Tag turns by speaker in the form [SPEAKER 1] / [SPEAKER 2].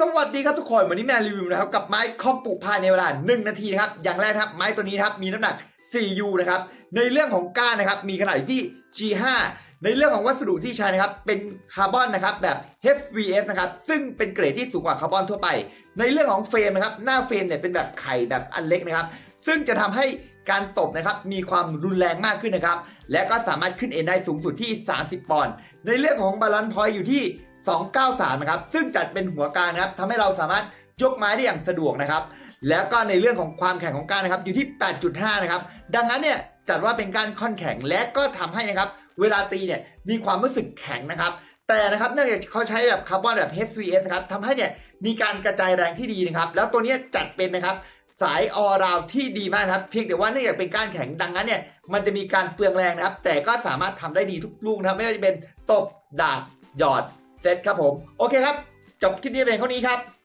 [SPEAKER 1] สวัสดีครับทุกคนวันนี้แมนรีวิวนะครับกับไม้คอมปลูกภายในเวลา 1 นาทีนะครับอย่างแรกครับไม้ตัวนี้ครับมีน้ำหนัก 4U นะครับในเรื่องของก้านนะครับมีขนาดอยู่ที่ G5 ในเรื่องของวัสดุที่ใช้นะครับเป็นคาร์บอนนะครับแบบ HVF นะครับซึ่งเป็นเกรดที่สูงกว่าคาร์บอนทั่วไป ในเรื่องของเฟรมนะครับหน้าเฟรมเนี่ยเป็นแบบไข่แบบอันเล็กนะครับซึ่งจะทำให้การตบนะครับมีความรุนแรงมากขึ้นนะครับ และก็สามารถขึ้นเอ็นได้สูงสุดที่ 30 ปอนด์ในเรื่องของบาลานซ์พอยต์อยู่ที่ 293 นะครับ ซึ่งจัดเป็นหัวกลางนะครับทำให้เราสามารถยกไม้ได้อย่างสะดวกนะครับ แล้วก็ในเรื่องของความแข็งของก้านนะครับอยู่ที่ 8.5 นะครับ ดังนั้นเนี่ยจัดว่าเป็นการค่อนแข็งและก็ทำให้นะครับเวลาตีเนี่ยมีความรู้สึกแข็งนะครับ แต่นะครับเนื่องจากเขาใช้แบบคาร์บอนแบบ HVS นะครับทำให้เนี่ยมีการกระจายแรงที่ดีนะครับ แล้วตัวนี้จัดเป็นนะครับสายออราวที่ดีมากครับเพียงแต่ว่าเนื่องจากเป็นก้านแข็งดังนั้นเนี่ยมันจะมีการเปลืองแรงนะครับ แต่ก็สามารถทำได้ดีทุกลูกนะครับไม่ว่าจะเป็นตบดาบหยอด เซตครับผม โอเคครับ จบคลิปนี้เป็นเท่านี้ครับ